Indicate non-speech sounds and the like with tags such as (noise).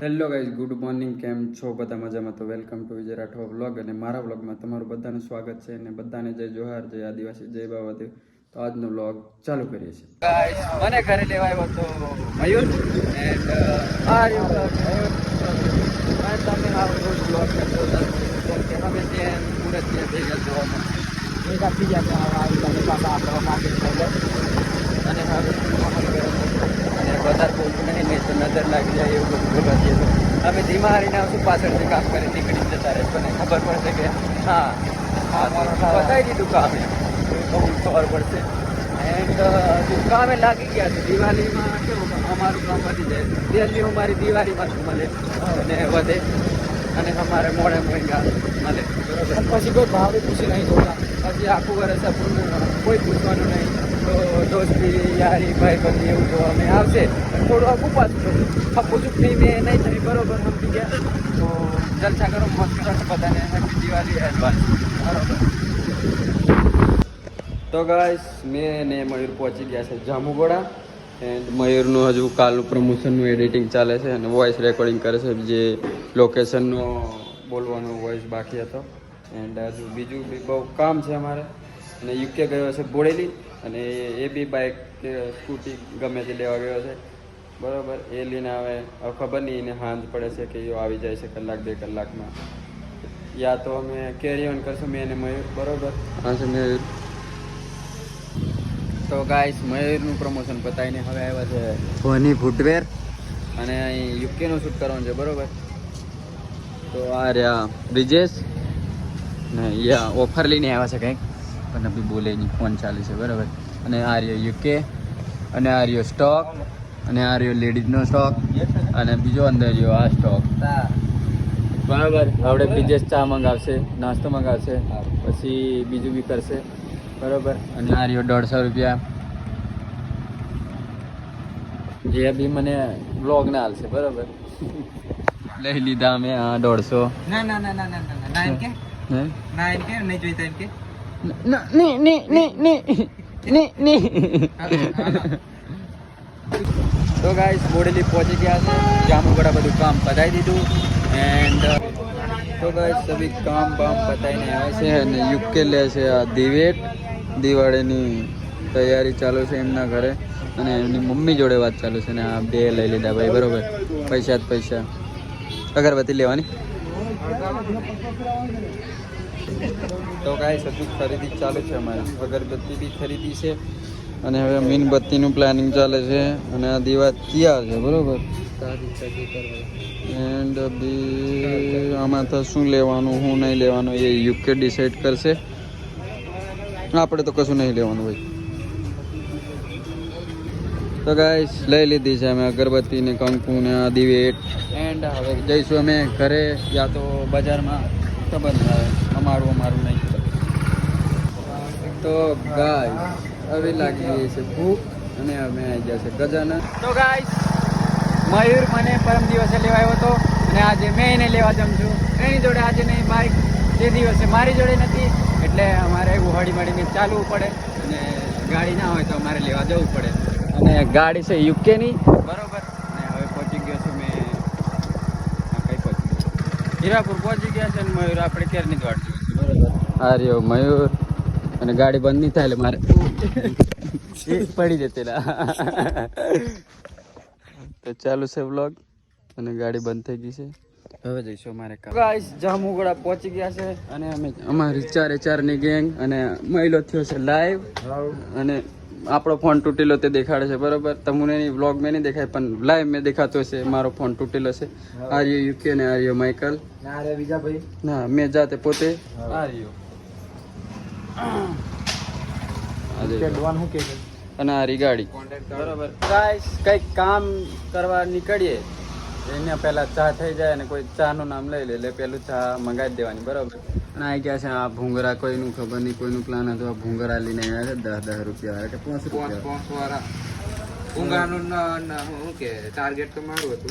Hello guys good morning કેમ છો? બધા મજામાં? તો welcome to Vijay Rathwa vlog અને મારા વ્લોગમાં તમારું બધાનું સ્વાગત છે અને બધાને જય જોહાર જય આદિવાસી જય બાબાદેવ તો આજનો વ્લોગ ચાલુ કરીએ છીએ. ગાઈઝ મને ઘરે લેવા આવ્યો તો મયુર એન્ડ આ રહ્યો vlog, મયુર તમે આ વ્લોગ કરતો હતા કેમ કે અમે ત્યાં મુરત ત્યાં ભેગા જોવામાં ભેગા થઈ ગયા હતા હવે આવી તમે પાછા આપણા માટે અને હવે અને વધારે બોલતું નહીં નહીં તો નજર લાગી જાય એવું બધું બોલવા જઈએ તો હારીને આવશું પાછળથી કામ કરી નીકળી જતા રહે મને ખબર પડશે કે, હા હા બતાવી દીધું કામે. ખબર પડશે. એન્ડ કામે લાગી ગયા છે. દિવાળીમાં કેવું, અમારું કામ વધી જાય. દિલ્હી મારી દિવાળીમાં મળે અને વધે. અને અમારે મોડે મહિના મળે. પછી કોઈ ભાવે પૂછી નહીં જોતા. પછી આખું વર્ષ કોઈ પૂછવાનું નહીં. તો દોસ્તી, યારી ભાઈ બંધી એવું તો અમે આવશે. થોડું આખું પાછું ખપું ચૂકની મેં નહીં થઈ બરોબર, સમજી ગયા. તો જલસા કરો. મસ્ત બધાને. હેપી દિવાળી એડવાન્સ બરોબર. તો ગાઈસ મેં ને મયુર પહોંચી ગયા છે જામુગોડા એન્ડ મયુરનું હજુ કાલનું પ્રમોશનનું એડિટિંગ ચાલે છે અને વોઇસ રેકોર્ડિંગ કરે છે, જે લોકેશનનો બોલવાનો વોઇસ બાકી હતો. એન્ડ હજુ બીજું બી બહુ કામ છે અમારે. અને યુકે ગયો છે બોડેલી, અને એ બી બાઇક સ્કૂટી ગમે તે લેવા ગયો છે. બરાબર, એ લઈને આવે ખબર નહીં, એને હાંજ પડે છે કે એ આવી જાય છે કલાક, બે કલાકમાં. યા તો અમે કેરી ઓન કરશું, મેં એને મયુર. બરાબર? હા છે મયુર તો ગાઈસ મયુરનું પ્રમોશન પતાવીને હવે આવ્યા છે ધોની ફૂટવેર અને અહીં યુકેનું શૂટ કરવાનું છે બરોબર? તો આ રહ્યા બ્રિજેશ ને યા ઓફર લઈને આવ્યા છે કંઈક. પણ બી બોલે નહીં ફોન ચાલે છે બરાબર? અને આ રહ્યો યુકે અને આ રહ્યો સ્ટોક અને આ રહ્યો લેડીઝનો સ્ટોક અને બીજો અંદર રહ્યો આ સ્ટોક બરાબર? આપણે બ્રિજેશ ચા મંગાવશે નાસ્તો મંગાવશે પછી બીજું બી કરશે. બરાબર અને આ રહ્યો દોઢસો રૂપિયા જે બી મને બ્લોગ ના હાલશે બરાબર લઈ લીધા અમે આ દોઢસો ના ના ના ના ના ના એમ કે ના એમ કે નહીં જોઈતા એમ કે તો ગાઈસ બોડેલી પહોંચી ગયા છે જામુગડા બધું કામ પતાવી દીધું એન્ડ તો કામ બામ છે અને યુકે લે છે આ દિવેટ. દિવાળીની તૈયારી ચાલુ છે એમના ઘરે. અને એમની મમ્મી જોડે વાત ચાલુ છે અને આ બે લઈ લીધા ભાઈ, બરોબર. પૈસા જ પૈસા. અગરબત્તી લેવાની. તો ગાઈસ હજુ ખરીદી ચાલુ છે અમારે. અગરબત્તી બી ખરીદી છે. અને હવે મીણબત્તીનું પ્લાનિંગ ચાલે છે. અને આ દીવા તૈયાર છે, બરોબર. એન્ડ બી, આમાં શું લેવાનું શું નહીં લેવાનું, એ યુકે ડિસાઈડ કરશે. આપણે તો કશું નહીં લેવાનું હોય. તો ગાઈસ લઈ લીધી છે અમે અગરબત્તી ને કંકુ ને આ દિવેટ. એન્ડ હવે જઈશું અમે ઘરે, યા તો બજારમાં. ખબર ના આવે અમારું અમારું નહીં. તો ગાય હવે લાગી છે ભૂખ અને અમે આવી ગયા છે ગજાના તો ગાઈસ મયુર મને પરમ દિવસે લેવા આવ્યો હતો અને આજે મેં એને લેવા જમ છું. એની જોડે આજે નહીં બાઇક તે દિવસે મારી જોડે નથી એટલે અમારે હળી મળીને ચાલવું પડે અને ગાડી ના હોય તો અમારે લેવા જવું પડે. અને ગાડી છે યુકેની બરોબર. અને હવે પહોંચી ગયો છું મેં. કઈ પહોંચી ગયો હીરાપુર પહોંચી ગયા છે અને મયુર આપણે ક્યારની નહીં વાટ જોઈએ બરોબર. હા રહ્યો મયુર. અને ગાડી બંધ નહીં થાય એટલે મારે. (laughs) પડી જતેલા તો ચાલુ છે વ્લોગ અને ગાડી બંધ થઈ ગઈ છે. હવે જઈશું અમારે ગાઈસ જામુગડા પહોંચી ગયા છે. અને અમે અમારી ચારે ચારની ગેંગ અને મહિલો થયો છે લાઈવ અને આપણો ફોન તૂટેલો તે દેખાડે છે બરોબર? તમને એની વ્લોગ મેં નહીં દેખાય પણ લાઈવ મેં દેખાતો છે મારો ફોન તૂટેલો છે. આર્યો યુકે ને આર્યો માઇકલ. ના ભાઈ ના મેં જાતે પોતે. આર્યો. (coughs) આ દેખો. ડોન હું કે અને આ રીગાડી. બરોબર. ગાઈસ કંઈક કામ કરવા નીકળીએ. એને પહેલા ચા થઈ જાય અને કોઈ ચા નું નામ લઈ લે એટલે પેલું ચા મંગાવી દેવાની બરોબર. અને આ ગયા છે? આ ભૂંગરા કોઈનું ખબર નહીં કોઈનું પ્લાન હતો આ ભૂંગરા લઈને આવ્યા છે દસ દસ રૂપિયા કે પાંચ પોંચ રૂપિયા પોંચ વાળા. ઊંઘાનું ન- શું કે ટાર્ગેટ તો મારું હતું.